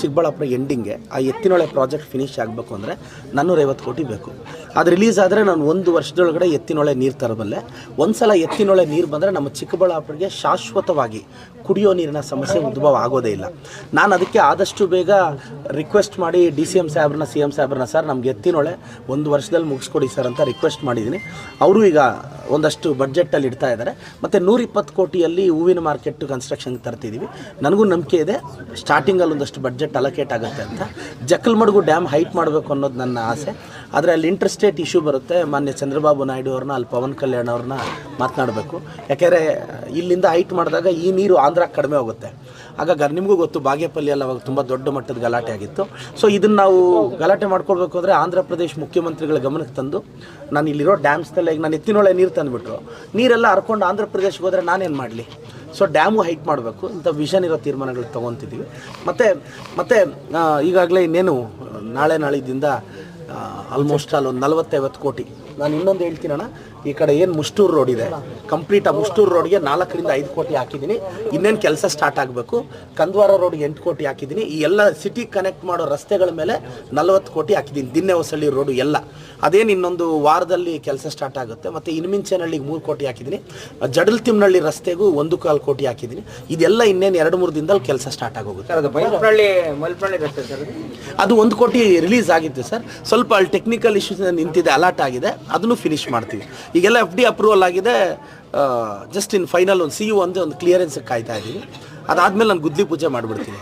ಚಿಕ್ಕಬಳ್ಳಾಪುರದಿಂದ ಚಿಕ್ಕಬಳ್ಳಾಪುರ ಎಂಡಿಂಗ್ಗೆ ಆ Ettinahole project finish ಆಗಬೇಕು ಅಂದರೆ ನಾನ್ನೂರೈವತ್ತು ಕೋಟಿ ಬೇಕು. ಅದು ರಿಲೀಸ್ ಆದರೆ ನಾನು ಒಂದು ವರ್ಷದೊಳಗಡೆ ಎತ್ತಿನೊಳೆ ನೀರು ತರಬಲ್ಲೆ. ಒಂದು ಸಲ ಎತ್ತಿನೊಳೆ ನೀರು ಬಂದರೆ ನಮ್ಮ ಚಿಕ್ಕಬಳ್ಳಾಪುರಿಗೆ ಶಾಶ್ವತವಾಗಿ ಕುಡಿಯೋ ನೀರಿನ ಸಮಸ್ಯೆ ಉದ್ಭವ ಆಗೋದೇ ಇಲ್ಲ. ನಾನು ಅದಕ್ಕೆ ಆದಷ್ಟು ಬೇಗ ರಿಕ್ವೆಸ್ಟ್ ಮಾಡಿ ಡಿ ಸಿ ಎಂ ಸಾಹೇಬ್ರನ್ನ ಸಿ ಎಂ ಸಾಹೇಬ್ರನ್ನ, ಸರ್, ನಮ್ಗೆ ಎತ್ತಿನೊಳೆ ಒಂದು ವರ್ಷದಲ್ಲಿ ಮುಗಿಸ್ಕೊಡಿ ಸರ್ ಅಂತ ರಿಕ್ವೆಸ್ಟ್ ಮಾಡಿದ್ದೀನಿ. ಅವರು ಈಗ ಒಂದಷ್ಟು ಬಡ್ಜೆಟಲ್ಲಿ ಇಡ್ತಾ ಇದ್ದಾರೆ ಮತ್ತು ನೂರಿಪ್ಪತ್ತು ಕೋಟಿಯಲ್ಲಿ ಹೂವಿನ ಮಾರ್ಕೆಟ್ ಕನ್ಸ್ಟ್ರಕ್ಷನ್ಗೆ ತರ್ತಿದ್ದೀವಿ ನನಗೂ ನಂಬಿಕೆ ಇದೆ. ಸ್ಟಾರ್ಟಿಂಗಲ್ಲಿ ಒಂದಷ್ಟು ಬಡ್ಜೆಟ್ ಅಲೋಕೇಟ್ ಆಗುತ್ತೆ ಅಂತ. ಜಕ್ಕಲ್ಮಡ್ಗು ಡ್ಯಾಮ್ ಹೈಟ್ ಮಾಡಬೇಕು ಅನ್ನೋದು ನನ್ನ ಆಸೆ. ಆದರೆ ಅಲ್ಲಿ ಇಂಟರ್ಸ್ಟೇಟ್ ಇಶ್ಯೂ ಬರುತ್ತೆ. ಮಾನ್ಯ ಚಂದ್ರಬಾಬು ನಾಯ್ಡು ಅವ್ರನ್ನ, ಅಲ್ಲಿ ಪವನ್ ಕಲ್ಯಾಣ್ ಅವ್ರನ್ನ ಮಾತನಾಡಬೇಕು. ಯಾಕೆಂದರೆ ಇಲ್ಲಿಂದ ಹೈಟ್ ಮಾಡಿದಾಗ ಈ ನೀರು ಆಂಧ್ರಕ್ಕೆ ಕಡಿಮೆ ಹೋಗುತ್ತೆ. ಆಗ ನಿಮಗೂ ಗೊತ್ತು ಬಾಗೇಪಲ್ಲಿ ಎಲ್ಲ ಅವಾಗ ತುಂಬ ದೊಡ್ಡ ಮಟ್ಟದ ಗಲಾಟೆ ಆಗಿತ್ತು. ಸೊ ಇದನ್ನು ನಾವು ಗಲಾಟೆ ಮಾಡ್ಕೊಳ್ಬೇಕು ಅಂದರೆ ಆಂಧ್ರ ಪ್ರದೇಶ ಮುಖ್ಯಮಂತ್ರಿಗಳ ಗಮನಕ್ಕೆ ತಂದು ನಾನು ಇಲ್ಲಿರೋ ಡ್ಯಾಮ್ಸ್ದಲ್ಲ ಈಗ ನಾನು ಎತ್ತಿನೊಳೆ ನೀರು ತಂದುಬಿಟ್ರು. ನೀರೆಲ್ಲ ಹರ್ಕೊಂಡು ಆಂಧ್ರ ಪ್ರದೇಶಕ್ಕೆ ಹೋದರೆ ನಾನೇನು ಮಾಡಲಿ? ಸೊ ಡ್ಯಾಮು ಹೈಟ್ ಮಾಡಬೇಕು. ಇಂಥ ವಿಷನ್ ಇರೋ ತೀರ್ಮಾನಗಳು ತೊಗೊತಿದ್ದೀವಿ ಮತ್ತು ಮತ್ತು ಈಗಾಗಲೇ ಇನ್ನೇನು, ನಾಳೆ ನಾಳಿದ್ದಿಂದ ಆಲ್ಮೋಸ್ಟ್ ಆಲ್ ಒಂದು ನಲವತ್ತೈವತ್ತು ಕೋಟಿ. ನಾನು ಇನ್ನೊಂದು ಹೇಳ್ತೀನಣ್ಣ ಈ ಕಡೆ ಏನು ಮುಷ್ಟೂರು ರೋಡ್ ಇದೆ ಕಂಪ್ಲೀಟ್ ಆ ಮುಷ್ಟೂರು ರೋಡ್ಗೆ ನಾಲ್ಕರಿಂದ ಐದು ಕೋಟಿ ಹಾಕಿದ್ದೀನಿ. ಇನ್ನೇನು ಕೆಲಸ ಸ್ಟಾರ್ಟ್ ಆಗಬೇಕು ಕಂದ್ವಾರ ರೋಡ್ಗೆ ಎಂಟು ಕೋಟಿ ಹಾಕಿದ್ದೀನಿ. ಈ ಎಲ್ಲ ಸಿಟಿ ಕನೆಕ್ಟ್ ಮಾಡೋ ರಸ್ತೆಗಳ ಮೇಲೆ ನಲವತ್ತು ಕೋಟಿ ಹಾಕಿದ್ದೀನಿ. ದಿನ್ನೆ ಹೊಸಳ್ಳಿ ರೋಡು ಎಲ್ಲ. ಅದೇನು ಇನ್ನೊಂದು ವಾರದಲ್ಲಿ ಕೆಲಸ ಸ್ಟಾರ್ಟ್ ಆಗುತ್ತೆ. ಮತ್ತು ಇನ್ಮಿಂಚನಹಳ್ಳಿಗೆ ಮೂರು ಕೋಟಿ ಹಾಕಿದ್ದೀನಿ. ಜಡಲ್ ತಿಮ್ನಳ್ಳಿ ರಸ್ತೆಗೂ ಒಂದು ಕಾಲು ಕೋಟಿ ಹಾಕಿದ್ದೀನಿ. ಇದೆಲ್ಲ ಇನ್ನೇನು ಎರಡು ಮೂರು ದಿನದಲ್ಲಿ ಕೆಲಸ ಸ್ಟಾರ್ಟ್ ಆಗೋಗುತ್ತೆ? ಅದು ಒಂದು ಕೋಟಿ ರಿಲೀಸ್ ಆಗಿತ್ತು ಸರ್. ಸ್ವಲ್ಪ ಅಲ್ಲಿ ಟೆಕ್ನಿಕಲ್ ಇಶ್ಯೂಸ್ ನಿಂತಿದೆ ಅಲರ್ಟ್ ಆಗಿದೆ. ಅದನ್ನು ಫಿನಿಶ್ ಮಾಡ್ತೀವಿ. ಈಗೆಲ್ಲ ಎಫ್ ಡಿ ಅಪ್ರೂವಲ್ ಆಗಿದೆ. ಜಸ್ಟ್ ಇನ್ ಫೈನಲ್ ಒಂದು ಸಿ ಯು ಅಂದರೆ ಒಂದು ಕ್ಲಿಯರೆನ್ಸ್ ಕಾಯ್ತಾ ಇದ್ದೀವಿ ಅದಾದಮೇಲೆ ನಾನು ಗುದ್ಲಿ ಪೂಜೆ ಮಾಡಿಬಿಡ್ತೀನಿ.